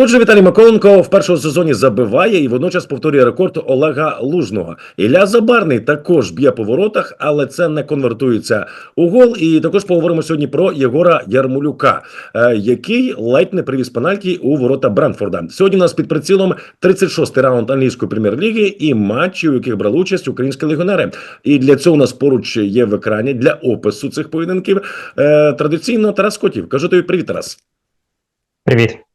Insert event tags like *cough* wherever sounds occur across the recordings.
Отже, Віталій Миколенко в першому сезоні забиває і водночас повторює рекорд Олега Лужного. Ілля Забарний також б'є по воротах, але це не конвертується у гол. І також поговоримо сьогодні про Єгора Ярмолюка, е, який ледь не привіз пенальті у ворота Брентфорда. Сьогодні у нас під прицілом 36-й раунд англійської прем'єр-ліги і матчі, у яких брали участь українські легіонери. І для цього у нас поруч є в екрані для опису цих поєдинків. е, Традиційно Тарас Котів. Кажу тобі привіт, Тарас. Привіт.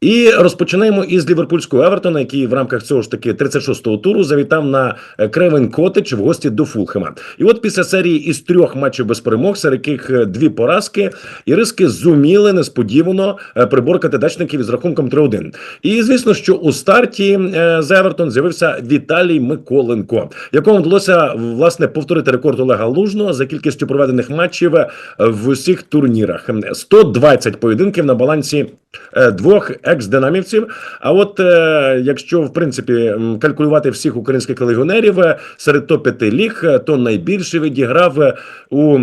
І розпочинаємо із ліверпульського Евертона, який в рамках цього ж таки 36-го туру завітав на е, Кревен Котедж в гості до Фулхема. І от після серії із трьох матчів без перемог, серед яких е, дві поразки, іриски зуміли несподівано е, приборкати дачників із рахунком 3-1. І звісно, що у старті з Евертон з'явився Віталій Миколенко, якому вдалося власне повторити рекорд Олега Лужного за кількістю проведених матчів в усіх турнірах. 120 поєдинків на балансі двох екс-динамівців. А от е, якщо в принципі калькулювати всіх українських легіонерів е, серед топ-5 ліг, е, то найбільше відіграв е, у.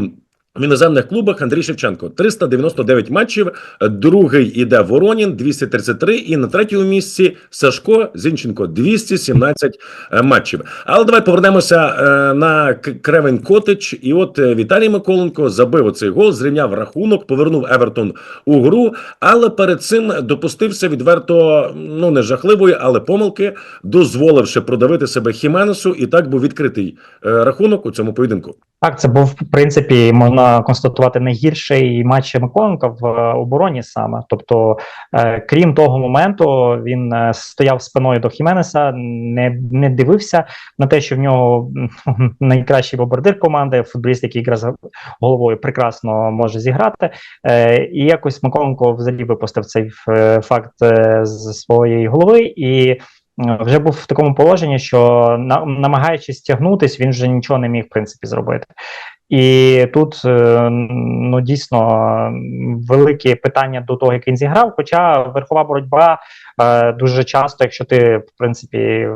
В іноземних клубах Андрій Шевченко 399 матчів. Другий іде Воронін 233, і на третьому місці Сашко Зінченко 217 е, матчів. Але давай повернемося е, на Кревен Котич. І от е, Віталій Миколенко забив оцей гол, зрівняв рахунок, повернув Евертон у гру. Але перед цим допустився відверто ну не жахливої, але помилки, дозволивши продавити себе Хіменесу, і так був відкритий рахунок у цьому поєдинку. Так, це був в принципі можна констатувати найгірший матч Миколенка в е, обороні саме. Тобто, е, крім того моменту, він е, стояв спиною до Хіменеса, не, не дивився на те, що в нього *laughs* найкращий бомбардир команди, футболіст, який грає з головою, прекрасно може зіграти. І якось Миколенко взагалі випустив цей факт з своєї голови і. Вже був в такому положенні, що на, намагаючись стягнутись, він вже нічого не міг в принципі зробити. І тут е, ну дійсно великі питання до того, як він зіграв. Хоча верхова боротьба е, дуже часто, якщо ти в принципі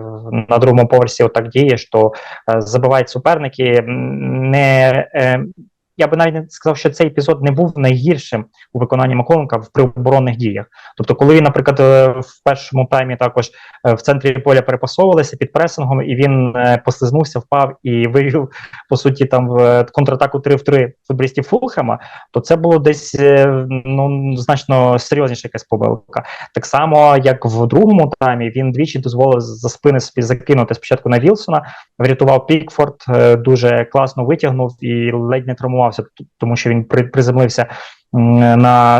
на другому поверсі отак дієш, то е, забивають суперники. Не я би навіть не сказав, що цей епізод не був найгіршим у виконанні Маколенка в при оборонних діях. Тобто, коли він, наприклад, е, в першому таймі також е, в центрі поля перепасовувалися під пресингом, і він е, послизнувся, впав і *laughs* вивів по суті там в контратаку 3 в 3 футболістів Фулхема, то це було десь ну значно серйозніша якась помилка. Так само, як в другому таймі, він двічі дозволив за спини собі закинути спочатку на Вілсона, врятував Пікфорд, дуже класно витягнув і ледь не травмувався, т- тому що він при, приземлився на.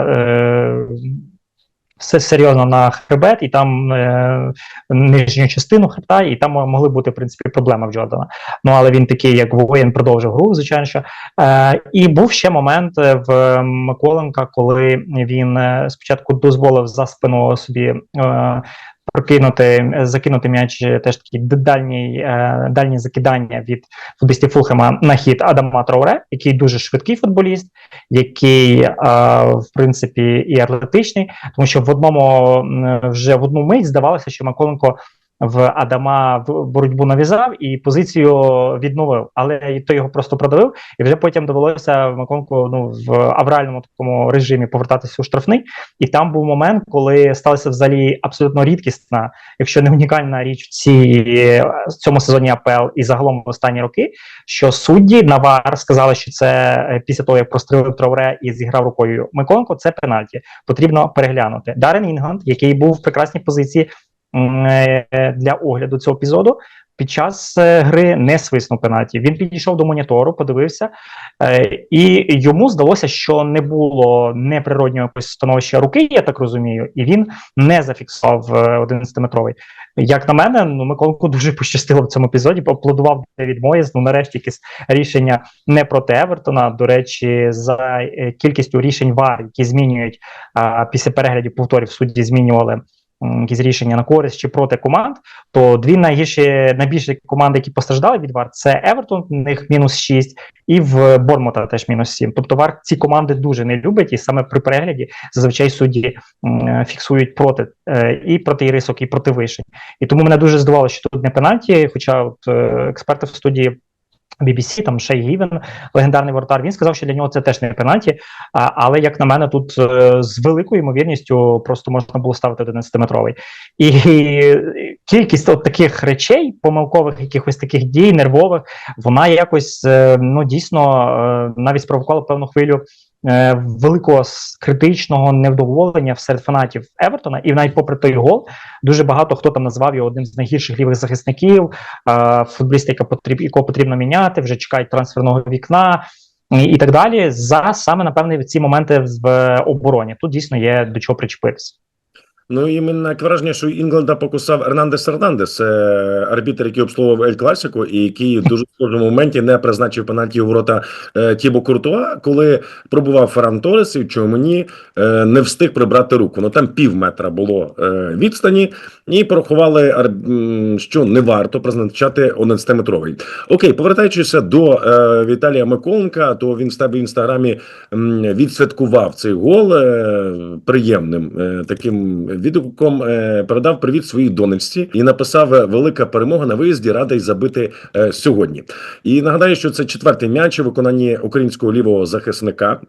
Все серйозно на хребет, і там е, нижню частину хребта, і там могли бути в принципі проблеми в Джордана. Ну але він такий, як воїн, продовжив гру, звичайно. що. Е, і був ще момент е, в Миколенка, коли він е, спочатку дозволив за спину собі. Е, Прокинути, закинути м'яч е, теж такі дальні, е, дальні закидання від футболістів Фулхема на хід Адама Троуре, який дуже швидкий футболіст, який е, в принципі і атлетичний, тому що в одному вже в одну мить здавалося, що Миколенко в Адама в боротьбу нав'язав і позицію відновив, але і то його просто продавив, і вже потім довелося Миколенку ну в авральному такому режимі повертатися у штрафний. І там був момент, коли сталася взагалі абсолютно рідкісна, якщо не унікальна річ в цій в цьому сезоні АПЛ і загалом в останні роки, що судді на ВАР сказали, що це е, після того, як прострелив Трауре і зіграв рукою Миколенко, це пенальті. Потрібно переглянути. Дарен Інганд, який був в прекрасній позиції для огляду цього епізоду. Під час е, гри не свиснув пенальті. Він підійшов до монітору, подивився, е, і йому здалося, що не було неприроднього якогось становища руки, я так розумію, і він не зафіксував е, 11-метровий. Як на мене, ну Миколенко *laughs* дуже пощастило в цьому епізоді, поаплодував Девід Моєс. Ну, нарешті якесь рішення не проти Евертона. До речі, за е, кількістю рішень ВАР, які змінюють після переглядів повторів судді змінювали якісь рішення на користь чи проти команд, то дві найгірші найбільші команди, які постраждали від ВАР, це Евертон, в них мінус 6, і в Бормута теж мінус 7. Тобто ВАР ці команди дуже не любить, і саме при перегляді зазвичай судді фіксують проти е, і проти ірисок, і проти вишень. І тому мене дуже здивувало, що тут не пенальті, хоча от, е, експерти в студії BBC, там Шей Гівен, легендарний воротар. Він сказав, що для нього це теж не пенальті. Але як на мене, тут е, з великою ймовірністю просто можна було ставити 11-метровий. І, кількість от таких речей, помилкових, якихось таких дій, нервових, вона якось е, ну дійсно е, навіть спровокувала певну хвилю. Е, Великого критичного невдоволення серед фанатів Евертона, і навіть попри той гол, дуже багато хто там назвав його одним з найгірших лівих захисників, е, футболіста, якого потрібно міняти, вже чекають трансферного вікна і так далі. За саме напевне ці моменти в обороні. Тут дійсно є до чого причепитися. Ну і мені таке враження, що Інгланда покусав Ернандес Ернандес, арбітер, який обслуговував Ель Класіку, і який дуже схожому моменті не призначив пенальті у ворота е, Тібо Куртуа, коли пробував Ферран Торес, і чому мені е, не встиг прибрати руку. Ну там пів метра було е, відстані, і порахували, що не варто призначати 11-метровий. Окей, повертаючись до е, Віталія Миколенка, то він в інстаграмі відсвяткував цей гол е, приємним е, таким відгуком. Е, передав привіт своїй донечці і написав е, велика перемога на виїзді. Радий забити е, сьогодні. І нагадаю, що це четвертий м'яч у виконанні українського лівого захисника.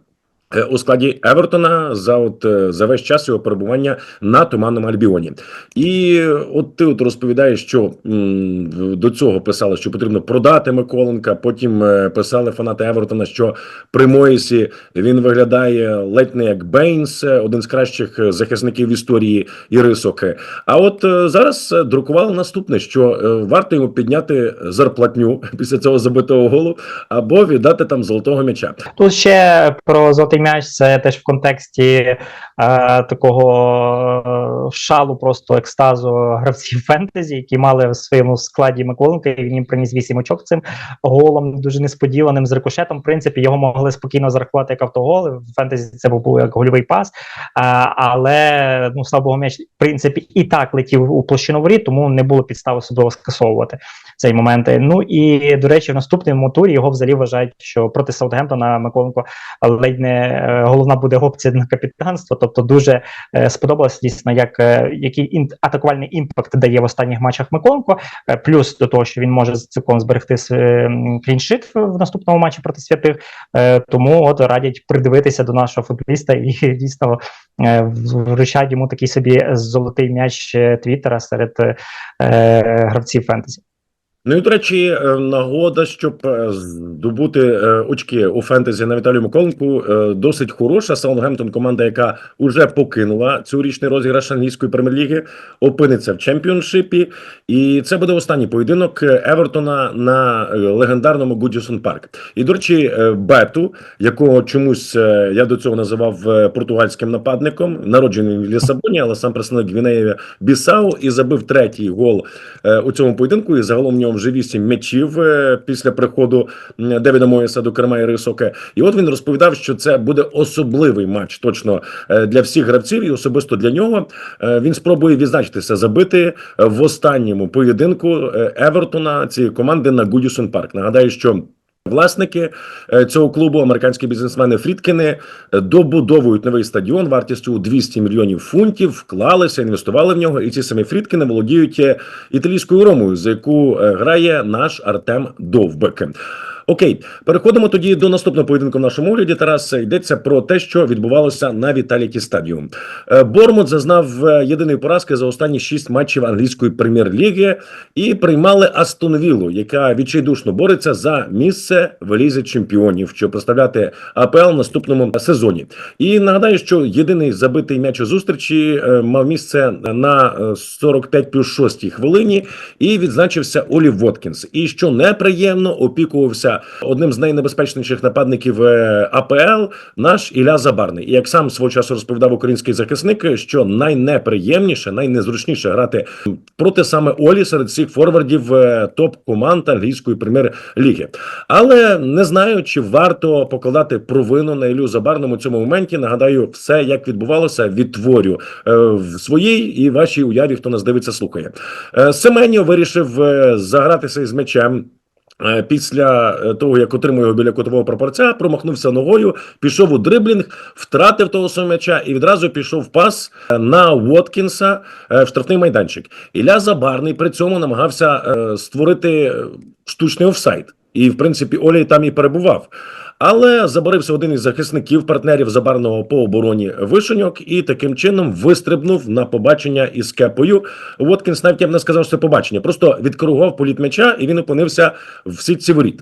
Е, У складі Евертона за от е, за весь час його перебування на туманному Альбіоні, і е, от ти от розповідаєш, що до цього писали, що потрібно продати Миколенка. Потім писали фанати Евертона, що при Моїсі він виглядає ледь не як Бейнс, один з кращих захисників історії Ірисоки. А от зараз друкували наступне: що варто йому підняти зарплатню *laughs* після цього забитого голу, або віддати там золотого м'яча. Тут ще про золотий м'яч, це теж в контексті такого е, шалу, просто екстазу гравців фентезі, які мали в своєму складі Миколенка, і він їм приніс 8 очок цим голом, дуже несподіваним з рикошетом. В принципі, його могли спокійно зарахувати як автогол. В фентезі це був як гольовий пас. А, але ну слава Богу, м'яч в принципі і так летів у площину воріт, тому не було підстав особливо скасовувати цей момент. Ну і до речі, в наступному турі його взагалі вважають, що проти Саутгемптона Миколенко ледь не е, головна буде опція на капітанство. Тобто дуже е, сподобалося дійсно, як е, який атакувальний імпакт дає в останніх матчах Миколенко. Е, плюс до того, що він може цілком зберегти кліншит в, наступному матчі проти святих. Тому от радять придивитися до нашого футболіста і дійсно в- вручають йому такий собі золотий м'яч Твіттера серед гравців фентезі. Ну і до речі, е, нагода, щоб е, здобути е, очки у фентезі на Віталію Миколенку, досить хороша. Саутгемптон команда, яка вже покинула цьогорічний розіграш англійської прем'єр-ліги, опиниться в чемпіоншипі. І це буде останній поєдинок Евертона на легендарному Гудісон Парк. І до речі, Бету, якого чомусь я до цього називав португальським нападником, народжений в Лісабоні, але сам представник Гвінеєві Бісау і забив третій гол у цьому поєдинку. І загалом в нього вже вісім м'ячів е, після приходу Девіда Моєса до керма Рисоке, І от він розповідав, що це буде особливий матч точно е, для всіх гравців, і особисто для нього. Е, Він спробує відзначитися, забити в останньому поєдинку Евертона цієї команди на Гудісон Парк. Нагадаю, що. Власники е, цього клубу, американські бізнесмени Фрідкіни, е, добудовують новий стадіон вартістю у 200 мільйонів фунтів, вклалися, інвестували в нього. І ці самі Фрідкіни володіють е, італійською ромою, за яку грає наш Артем Довбек. Окей, переходимо тоді до наступного поєдинку в нашому огляді. Тарас йдеться про те, що відбувалося на Віталіті Стадіум. Е, Бормут зазнав е, єдиної поразки за останні шість матчів англійської прем'єр-ліги і приймали Астон Віллу, яка відчайдушно бореться за місце в лізі чемпіонів, щоб представляти АПЛ в наступному сезоні. І нагадаю, що єдиний забитий м'яч у зустрічі е, мав місце на е, 45 плюс 6 хвилині, і відзначився Олі Воткінс. І що неприємно опікувався одним з найнебезпечніших нападників е, АПЛ, наш Ілля Забарний. І як сам свого часу розповідав український захисник, що найнеприємніше, найнезручніше грати проти саме Олі серед всіх форвардів е, топ команд англійської прем'єр-ліги. Але не знаю, чи варто покладати провину на Ілю Забарному цьому моменті. Нагадаю, все як відбувалося, відтворю е, в своїй і вашій уяві, хто нас дивиться, слухає. Семеньо вирішив загратися із м'ячем. Е, Після е, того, як отримав його біля котового прапорця, промахнувся ногою, пішов у дриблінг, втратив того самого м'яча і відразу пішов пас е, на Уоткінса е, в штрафний майданчик. Ілля Забарний при цьому намагався створити штучний офсайд. І, в принципі, Олій там і перебував. Але заборився один із захисників партнерів Забарного по обороні Вишеньок і таким чином вистрибнув на побачення із кепою. Воткінс навіть я б не сказав, що це побачення, просто відкоригував політ м'яча, і він опинився в сітці воріт.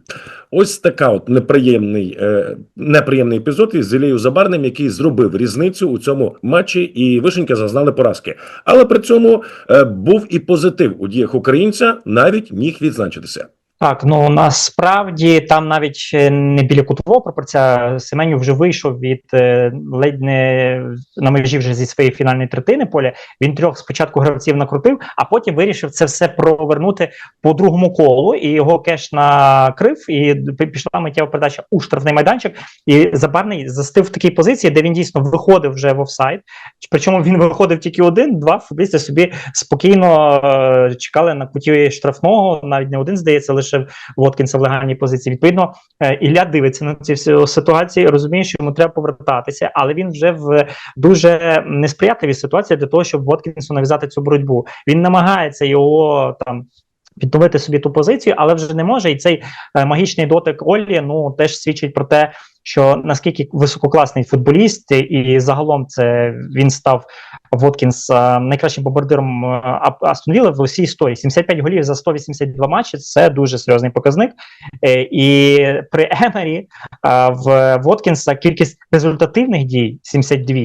Ось така от неприємний, е, неприємний епізод із Ілією Забарним, який зробив різницю у цьому матчі, і вишеньки зазнали поразки. Але при цьому е, був і позитив у діях українця, навіть міг відзначитися. Так, ну насправді там навіть не біля кутового пропорця Семенів вже вийшов від е, ледь не на межі вже зі своєї фінальної третини поля. Він трьох спочатку гравців накрутив, а потім вирішив це все провернути по другому колу. І його кеш накрив, і пішла миттєва передача у штрафний майданчик. І Забарний застив в такій позиції, де він дійсно виходив вже в офсайд. Причому він виходив тільки один, два футболісти собі спокійно е, чекали на куті штрафного, навіть не один здається, лише Воткінса в легальній позиції. Відповідно, е, Ілля дивиться на ці всі ситуації, розуміє, що йому треба повертатися, але він вже в дуже несприятливій ситуації для того, щоб Воткінсу нав'язати цю боротьбу. Він намагається його там. Відновити собі ту позицію, але вже не може. І цей е, магічний дотик Олі ну теж свідчить про те, що наскільки висококласний футболіст, і загалом це він став Воткінс е, найкращим бомбардиром е, Астон в усій історії. 75 голів за 182 матчі. Це дуже серйозний показник. Е, і при Емері в Воткінса кількість результативних дій 72,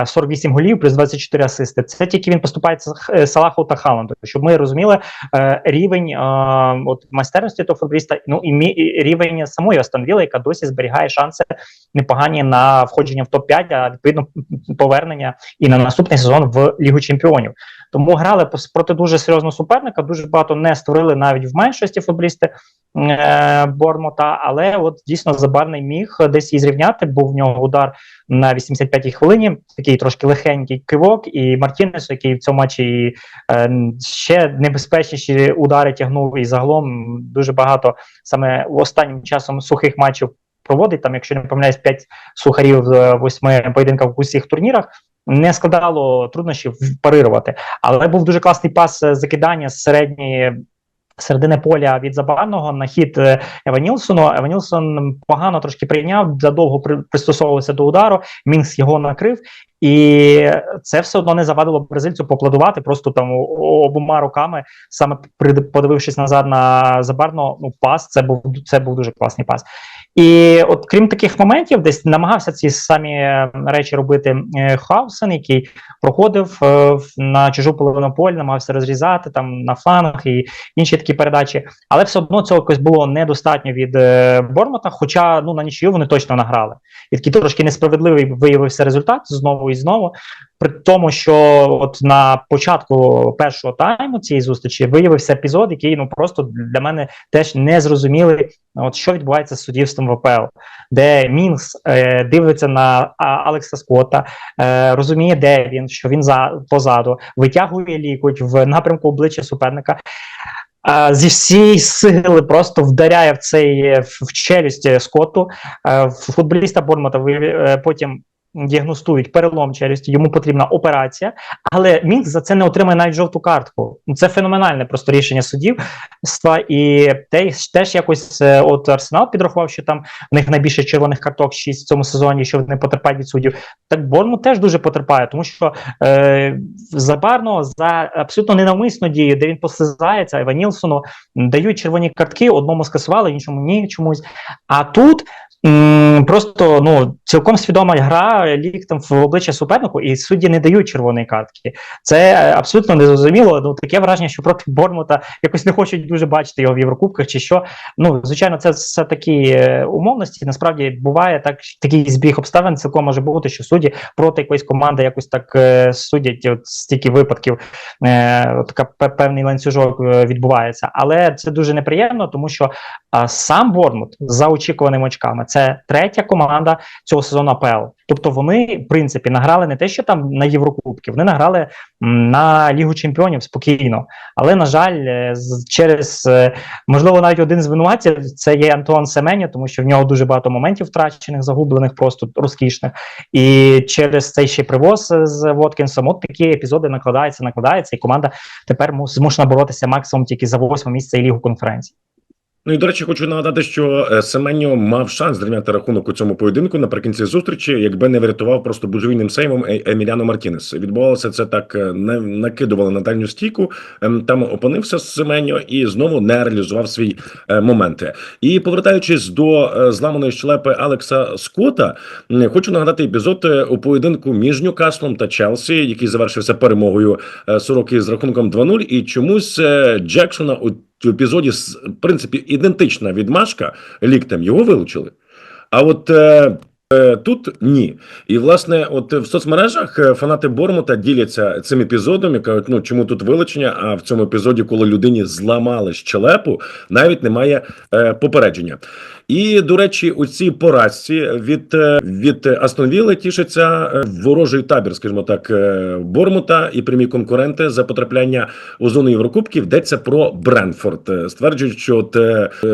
е, 48 голів плюс 24 асисти. Це тільки він поступається Салаху та Халанду. Щоб ми розуміли рівень от майстерності того футболіста, ну і, рівень самої Астон яка досі зберігає шанси непогані на входження в топ-5, а відповідно повернення і на наступний сезон в Лігу Чемпіонів. Тому грали проти дуже серйозного суперника. Дуже багато не створили навіть в меншості футболісти е, Бормота. Але от дійсно Забарний міг десь і зрівняти. Був в нього удар на 85-й хвилині, такий трошки легенький кивок, і Мартінес, який в цьому матчі е, ще небезпечніші удари тягнув, і загалом дуже багато саме останнім часом сухих матчів проводить. Там, якщо не помиляюсь, 5 сухарів з восьми поєдинках в усіх турнірах. Не складало труднощів парирувати, але був дуже класний пас е, закидання з середньої середини поля від забаганого на хід е, Еванілсону. Еванілсон погано трошки прийняв, задовго пристосовувався до удару. Мінкс його накрив, і це все одно не завадило бразильцю поплодувати просто там обома руками, саме подивившись назад на забарного. Ну, пас це був це був дуже класний пас. І от крім таких моментів, десь намагався ці самі е, речі робити е, Хаусен, який проходив е, на чужу половину поля, намагався розрізати там на флангах і інші такі передачі. Але все одно цього якось було недостатньо від е, Бормота, хоча ну на нічию вони точно награли. І такий трошки несправедливий виявився результат знову і знову. При тому, що от на початку першого тайму цієї зустрічі виявився епізод, який ну просто для мене теж не зрозумілий, от що відбувається з суддівством в АПЛ, де Мінс е, дивиться на Алекса Скотта, е, розуміє, де він, що він за позаду, витягує лікоть в напрямку обличчя суперника. А, зі всієї сили просто вдаряє в цей е, в челюсть е, Скотту. Е, футболіста Бормота е, потім діагностують перелом челюсті, йому потрібна операція, але Мінкс за це не отримає навіть жовту картку. Це феноменальне просто рішення судів. І теж, теж якось е, от Арсенал підрахував, що там в них найбільше червоних карток 6 в цьому сезоні, що вони потерпають від суддів. Так Борнмут теж дуже потерпає, тому що е, забарно за абсолютно ненавмисну дію, де він послизається, Еванілсону дають червоні картки, одному скасували, іншому ні чомусь. А тут просто ну цілком свідома гра ліктом в обличчя супернику, і судді не дають червоної картки. Це е, абсолютно незрозуміло. Ну таке враження, що проти Бормута якось не хочуть дуже бачити його в Єврокубках, чи що. Ну звичайно, це все такі е, умовності. Насправді буває так, такий збіг обставин. Цілком може бути, що судді проти якоїсь команди якось так е, судять. От стільки випадків, е, от така певний ланцюжок е, відбувається. Але це дуже неприємно, тому що а, сам Бормут за очікуваними очками це третя команда цього сезону АПЛ. Тобто вони, в принципі, награли не те, що там на Єврокубки, вони награли на Лігу Чемпіонів спокійно. Але, на жаль, е, через е, можливо навіть один з винуватців це є Антуан Семеню, тому що в нього дуже багато моментів втрачених, загублених, просто розкішних. І через цей ще привоз е, з Воткінсом, от такі епізоди накладаються, накладаються, і команда тепер змушена боротися максимум тільки за восьме місце і лігу конференції. Ну і до речі, хочу нагадати, що е, Семеньо мав шанс зрівняти рахунок у цьому поєдинку наприкінці зустрічі, якби не врятував просто божевільним сейвом Е- Еміліано Мартінес. Відбувалося це так, не накидували на дальню стійку. ем, Там опинився Семеньо і знову не реалізував свої е, моменти. І повертаючись до зламаної щелепи Алекса Скотта, хочу нагадати епізод у поєдинку між Ньюкаслом та Челсі, який завершився перемогою е, Сороки з рахунком 2-0. І чомусь Джексона у в епізоді в принципі ідентична відмашка ліктем його вилучили. А от е, е, тут ні. І власне, от в соцмережах е, фанати Бормута діляться цим епізодом і кажуть, ну чому тут вилучення? А в цьому епізоді, коли людині зламали щелепу, навіть немає е, попередження. І до речі, у цій поразці від, е, від Астон Вілли тішиться е, ворожий табір, скажімо так, е, Бормута і прямі конкуренти за потрапляння у зону Єврокубків. Йдеться про Бренфорд. Стверджують, що от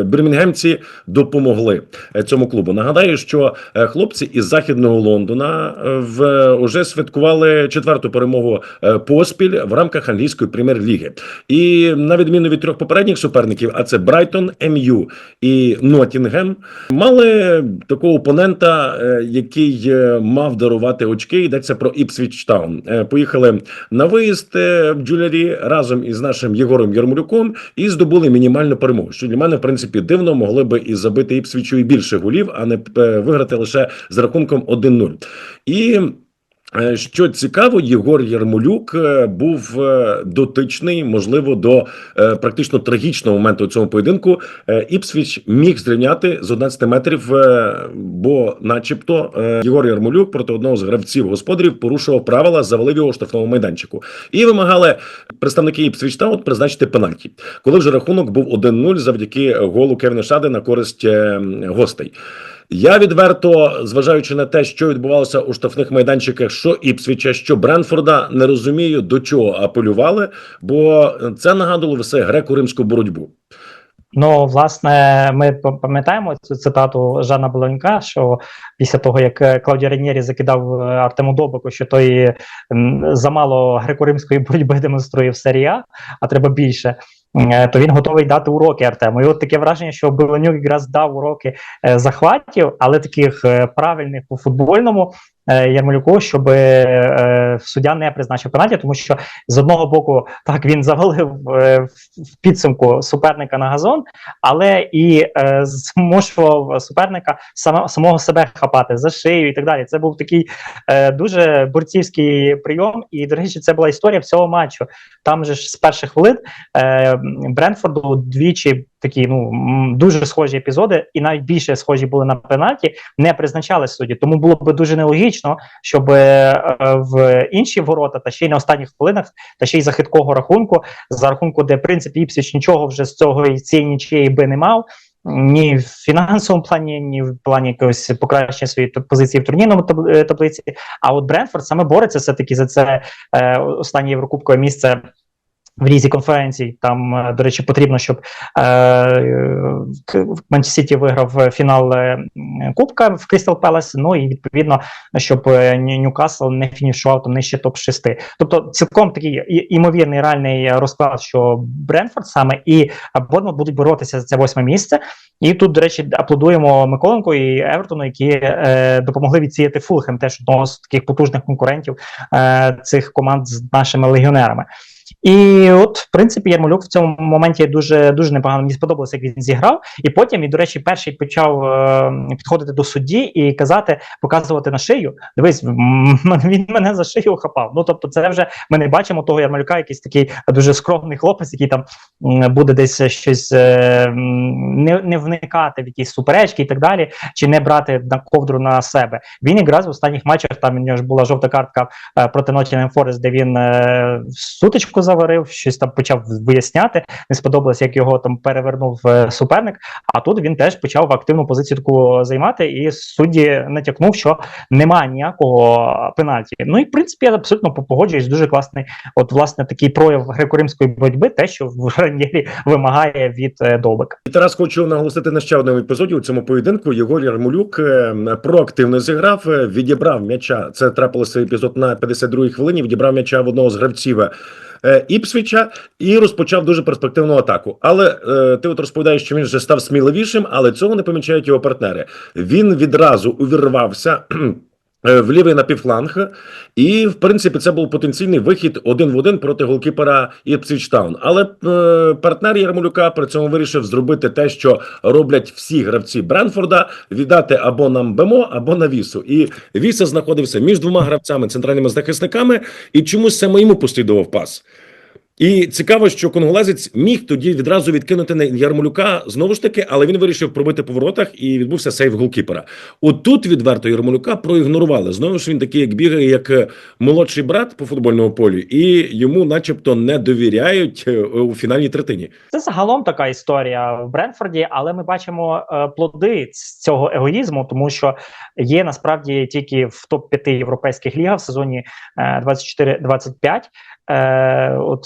бірмінгемці допомогли цьому клубу. Нагадаю, що хлопці із західного Лондона в уже святкували четверту перемогу поспіль в рамках англійської прем'єр-ліги. І на відміну від трьох попередніх суперників, а це Брайтон, МЮ і Нотінгем, мали такого опонента, е, який е, мав дарувати очки. Йдеться про Іпсвічтаун. Е, Поїхали на виїзд в Джулярі разом із нашим Єгором Ярмолюком і здобули мінімальну перемогу. Що для мене, в принципі, дивно могли би і забити Іпсвічу і більше голів, а не виграти лише з рахунком 1-0. І Що цікаво, Єгор Ярмолюк е, був е, дотичний, можливо, до е, практично трагічного моменту у цьому поєдинку. Е, Іпсвіч міг зрівняти з 11 метрів, е, бо, начебто, е, Єгор Ярмолюк проти одного з гравців господарів порушував правила, завалив його штрафному майданчику. І вимагали представники Іпсвіч Таун призначити пенальті, коли вже рахунок був 1-0 завдяки голу Кевіна Шади на користь е, гостей. Я відверто, зважаючи на те, що відбувалося у штрафних майданчиках, що Іпсвіча, що Бренфорда, не розумію до чого апелювали, бо це нагадувало все греко-римську боротьбу. Ну, власне, ми пам'ятаємо цю цитату Жана Болонька, що після того, як е, Клаудіо Ренєрі закидав е, Артему Добику, що той замало греко-римської боротьби демонструє в серії А, а треба більше. Е, То він готовий дати уроки Артему. І от таке враження, що Беленюк якраз дав уроки е, захватів, але таких е, правильних по футбольному Ярмолюку, щоб е, суддя не призначив пенальті, тому що з одного боку так він завалив е, в підсумку суперника на газон, але і е, змушував суперника самого себе хапати за шию і так далі. Це був такий е, дуже борцівський прийом. І, до речі, це була історія всього матчу. Там же ж з перших хвилин е, Брентфорду двічі такі ну дуже схожі епізоди, і навіть більше схожі були на пенальті, не призначали судді. Тому було б дуже нелогічно, щоб е, в інші ворота, та ще й на останніх хвилинах, та ще й за хиткого рахунку, за рахунку, де в принципі Іпсіч нічого вже з цього і цієї нічиєї би не мав. Ні в фінансовому плані, ні в плані якогось покращення своєї позиції в турнірному е, таблиці. А от Брентфорд саме бореться все таки за це е, останнє єврокубкове місце в лізі конференцій. Там, е, до речі, потрібно, щоб е, Сіті виграв фінал е, Кубка в Крістал Пелес. Ну і відповідно, щоб е, Ньюкасл не фінішував там нижче топ 6 Тобто, цілком такий імовірний реальний розклад, що Бренфорд саме і Борнмут будуть боротися за це восьме місце. І тут, до речі, аплодуємо Миколенку і Евертону, які е, допомогли відсіяти Фулхем, теж одного з таких потужних конкурентів е, цих команд з нашими легіонерами. І от, в принципі, Ярмолюк в цьому моменті дуже дуже непогано мені сподобалося, як він зіграв. І потім, і, до речі, перший почав е, підходити до судді і казати, показувати на шию. Дивись, *laughs* він мене за шию хапав. Ну тобто, це вже ми не бачимо того Ярмолюка, якийсь такий дуже скромний хлопець, який там буде десь щось е, не, не вникати в якісь суперечки і так далі, чи не брати на ковдру на себе. Він якраз в останніх матчах там у нього ж була жовта картка е, проти Nottingham Forest, де він е, сутичку заварив, щось там почав виясняти. Не сподобалось, як його там перевернув е, суперник. А тут він теж почав активну позицію таку займати, і судді натякнув, що немає ніякого пенальті. Ну і в принципі я абсолютно погоджуюсь. Дуже класний, от власне такий прояв греко-римської боротьби, те, що в Ранєрі вимагає від е, Довбика. І Тарас хочу наголосити на ще одному епізоді у цьому поєдинку. Єгор Ярмолюк е, проактивно зіграв, відібрав м'яча. Це трапилося епізод на 52-й хвилині. Відібрав м'яча в одного з гравців Іпсвіча і розпочав дуже перспективну атаку. Але е, ти от розповідаєш, що він вже став сміливішим, але цього не помічають його партнери. Він відразу увірвався. Е, В лівий напівфланг, і в принципі це був потенційний вихід один в один проти голкіпера Іпсвіч Таун. Але е, партнер Ярмолюка при цьому вирішив зробити те, що роблять всі гравці Бренфорда: віддати або нам Бемо, або на Вісу. І Віса знаходився між двома гравцями, центральними захисниками, і чомусь саме йому послідував пас. І цікаво, що конголезець міг тоді відразу відкинути на Ярмолюка знову ж таки, але він вирішив пробити по воротах і відбувся сейв голкіпера. Отут відверто Ярмолюка проігнорували. Знову ж він такий, як бігає, як е, молодший брат по футбольному полі, і йому, начебто, не довіряють е, у фінальній третині. Це загалом така історія в Бренфорді, але ми бачимо е, плоди ц- цього егоїзму, тому що є насправді тільки в топ 5 європейських лігах в сезоні е, 24-25. Е, от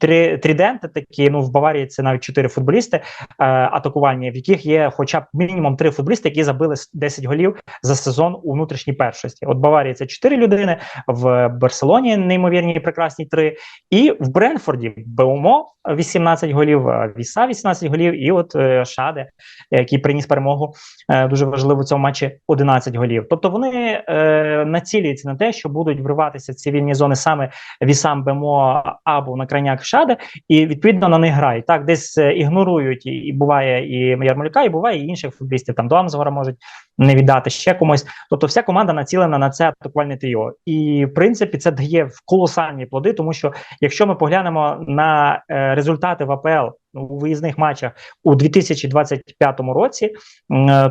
три- триденти такі. Ну в Баварії це навіть чотири футболісти е, атакувальні, в яких є хоча б мінімум три футболісти, які забили 10 голів за сезон у внутрішній першості. От Баварії це чотири людини, в Барселоні неймовірні прекрасні три. І в Бренфорді Беумо 18 голів, е, Віса 18 голів, і от е, Шаде, який приніс перемогу е, дуже важливо в цьому матчі 11 голів. Тобто вони е, націлюються на те, що будуть вриватися ці вільні зони саме Вісам Бемо або на крайняк Шаде, і відповідно на них грають. Так, десь е, ігнорують і, і буває і Ярмолюка, і буває і інших футболістів. Там до Амзгора можуть не віддати ще комусь. Тобто, вся команда націлена на це атакувальне його. І в принципі це дає колосальні плоди, тому що якщо ми поглянемо на е, результати в АПЛ у виїзних матчах у 2025 році,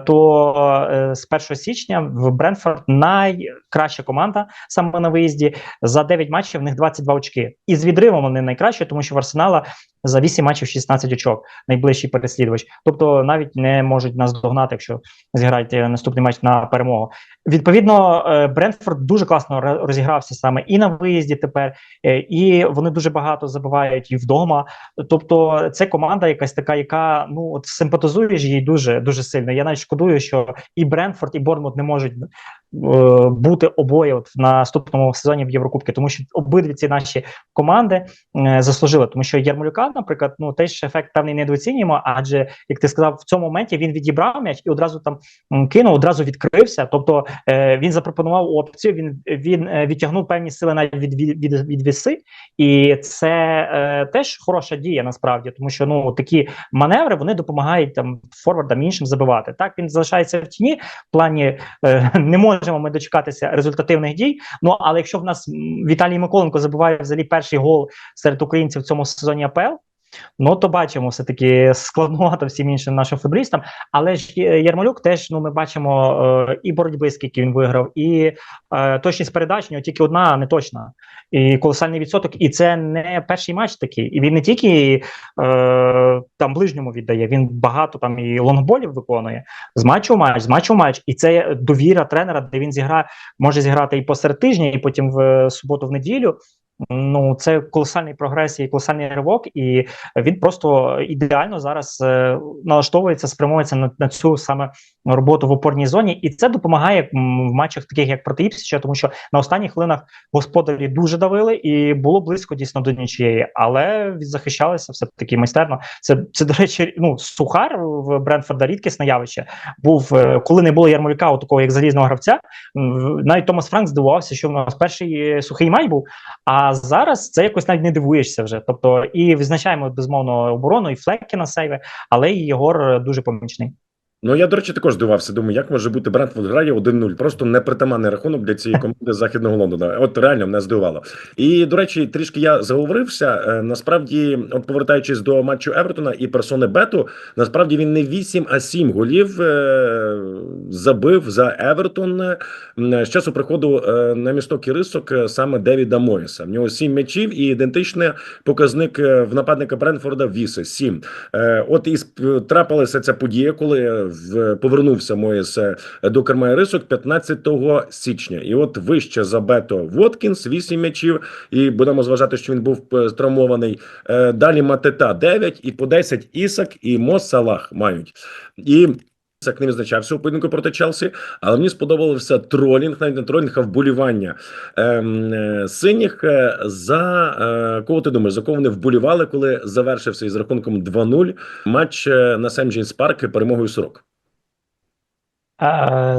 то е, з 1 січня в Бренфорд найкраща команда саме на виїзді. За 9 матчів в них 22 очки. І з відривом вони найкраще, тому що в Арсенала за 8 матчів 16 очок, найближчий переслідувач. Тобто навіть не можуть нас догнати, якщо зіграють е, наступний матч на перемогу. Відповідно, е, Брентфорд дуже класно розігрався саме і на виїзді тепер, і вони дуже багато забивають і вдома. Тобто, це команда якась така, яка ну от симпатизуєш їй дуже дуже сильно. Я навіть шкодую, що і Брентфорд, і Борнмут не можуть е, бути обоє от в наступному сезоні в Єврокубки, тому що обидві ці наші команди е, заслужили. Тому що Ярмолюка, наприклад, ну теж ефект певний недооцінюємо, адже як ти сказав, в цьому моменті він відібрав м'яч і одразу там кинув, одразу відкрився. Тобто е, він запропонував опцію. Він він е, відтягнув певні сили навіть від від, від, від віси, і це е, теж хороша дія насправді, тому що ну такі маневри вони допомагають там форвардам іншим забивати. Так він залишається в тіні. В плані е, *laughs* не можемо ми дочекатися результативних дій. Ну але якщо в нас Віталій Миколенко забиває взагалі перший гол серед українців в цьому сезоні АПЛ. Ну, то бачимо все таки складновато всім іншим нашим футболістам. Але ж е, Ярмолюк теж ну ми бачимо е, і боротьби, скільки він виграв, і е, точність передач нього тільки одна не точна, і колосальний відсоток. І це не перший матч такий. І він не тільки е, там ближньому віддає, він багато там і лонгболів виконує з матчу в матч, з матчу в матч. І це довіра тренера, де він зіграє, може зіграти і посеред тижня, і потім в суботу, в неділю. Ну, це колосальний прогрес і колосальний ривок, і він просто ідеально зараз е, налаштовується, спрямовується на, на цю саме роботу в опорній зоні, і це допомагає в матчах, таких як проти Іпсіча, тому що на останніх хвилинах господарі дуже давили, і було близько дійсно до нічиєї, але захищалися все таки майстерно. Це це до речі, ну сухар в Бренфорда рідкісне явище. Був е, коли не було Ярмолюка, такого як залізного гравця. Навіть Томас Франк здивувався, що в нас перший е, сухий матч був. А зараз це якось навіть не дивуєшся вже. Тобто, і визначаємо безумовно оборону, і флеки на сейві, але і Єгор е, дуже помічний. Ну я, до речі, також здивався. Думаю, як може бути Брентфорд грає 1-0. Просто непритаманний рахунок для цієї команди західного Лондона. От реально мене здивувало. І до речі, трішки я заговорився. Е, Насправді, от повертаючись до матчу Евертона і персони Бету, насправді він не 8, а 7 голів е, забив за Евертон з часу приходу е, на місток і рисок саме Девіда Моїса. В нього 7 м'ячів і ідентичний показник в нападника Брентфорда Віси 7. Е, От і трапилася ця подія, коли в повернувся Моїс до керма рисок 15 січня. І от вище за Бето Воткінс 8 м'ячів. І будемо зважати, що він був е, травмований. Е, Далі Матета 9 і по 10 Ісак і Мо Салах мають. І не відзначався у поєдинку проти Челсі, але мені сподобався тролінг, навіть не тролінг, а вболівання ем, е, синіх. Е, За е, кого ти думаєш, за кого вони вболівали, коли завершився із рахунком 2-0 матч е, на Сем Джеймс Парк перемогою Сорок?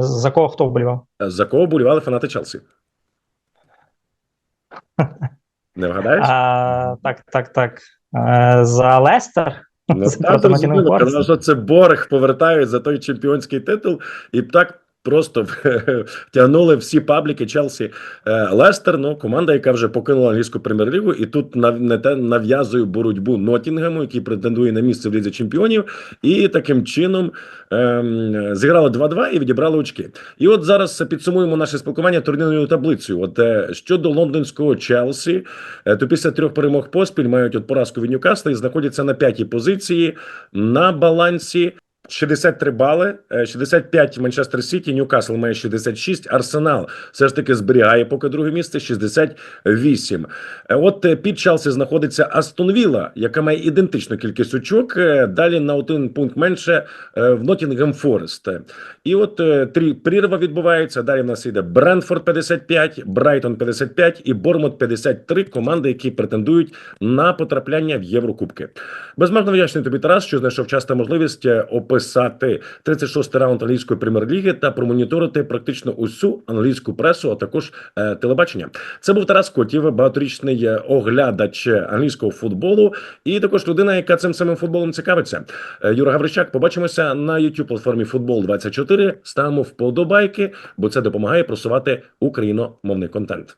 За кого хто вболівав? За кого вболівали фанати Челсі? *laughs* Не вгадаєш? А, так, так, так. За Лестер. Ну, так, зрозуміло. Nottingham що це Борг повертають за той чемпіонський титул, і так просто *laughs* втягнули всі пабліки Челсі. Е, Лестер, ну, команда, яка вже покинула англійську прем'єр-лігу, і тут не те нав'язує боротьбу Нотінгему, який претендує на місце в лізі чемпіонів, і таким чином ем, зіграли 2-2 і відібрали очки. І от зараз підсумуємо наше спілкування турнірною таблицею. От е, щодо лондонського Челсі, е, то після трьох перемог поспіль мають от поразку від Ньюкасла і знаходяться на п'ятій позиції на балансі. 63 бали, е, 65 Манчестер Сіті, Ньюкасл має 66, Арсенал все ж таки зберігає поки друге місце 68. Е, От е, під Челсі знаходиться Астон Вілла, яка має ідентичну кількість очок. е, Далі на один пункт менше е, в Ноттінгем Форест. Е, І от е, три прірва відбувається. Далі в нас йде Бренфорд 55, Брайтон 55 і Бормут 53 команди, які претендують на потрапляння в Єврокубки. Безмежно вдячний тобі, Тарас, що знайшов час та можливість е, описати 36-й раунд англійської прем'єр-ліги та промоніторити практично усю англійську пресу, а також е, телебачення. Це був Тарас Котів, багаторічний е, оглядач англійського футболу, і також людина, яка цим самим футболом цікавиться. Е, Юра Гаврищак, побачимося на youtube платформі Футбол 24 Ставимо вподобайки, бо це допомагає просувати україномовний контент.